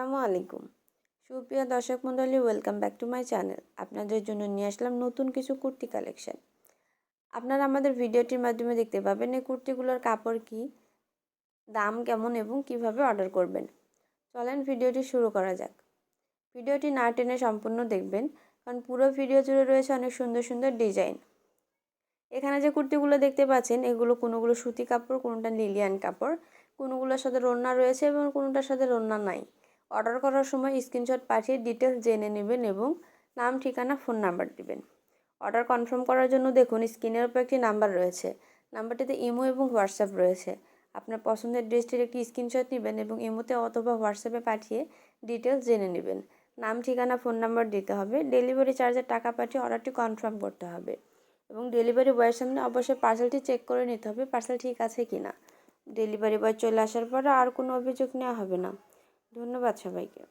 আসসালামু আলাইকুম। সুপ্রিয় দর্শক মণ্ডলী welcome back to my channel আপনাদের জন্য নিয়ে আসলাম নতুন কিছু কুর্তি কালেকশন আপনারা আমাদের ভিডিওটির মাধ্যমে দেখতে পাবেন এই কুর্তিগুলোর কাপড় কি, দাম কেমন এবং কীভাবে অর্ডার করবেন। চলেন ভিডিওটি শুরু করা যাক। ভিডিওটি না টেনে সম্পূর্ণ দেখবেন, কারণ পুরো ভিডিও জুড়ে রয়েছে অনেক সুন্দর সুন্দর ডিজাইন। এখানে যে কুর্তিগুলো দেখতে পাচ্ছেন, এগুলো কোনোগুলো সুতি কাপড়, কোনোটা লিলিয়ান কাপড়, কোনোগুলোর সাথে রন্না রয়েছে এবং কোনোটার সাথে রন্না নাই। অর্ডার করার সময় স্ক্রিনশট পাঠিয়ে ডিটেলস জেনে নেবেন এবং নাম, ঠিকানা ফোন নাম্বার দিবেন। অর্ডার কনফার্ম করার জন্য দেখুন স্ক্রিনের উপর একটি নাম্বার রয়েছে। নাম্বারটিতে ইমো এবং হোয়াটসঅ্যাপ রয়েছে। আপনার পছন্দের ড্রেসটির একটি স্ক্রিনশট নেবেন এবং ইমোতে অথবা হোয়াটসঅ্যাপে পাঠিয়ে ডিটেলস জেনে নেবেন। নাম, ঠিকানা ফোন নাম্বার দিতে হবে। ডেলিভারি চার্জের টাকা পাঠিয়ে অর্ডারটি কনফার্ম করতে হবে। এবং ডেলিভারি বয়ের সামনে অবশ্যই পার্সেলটি চেক করে নিতে হবে পার্সেল ঠিক আছে কি না ডেলিভারি বয় চলে আসার পর আর কোনো অভিযোগ নেওয়া হবে না। ধন্যবাদ সবাইকে।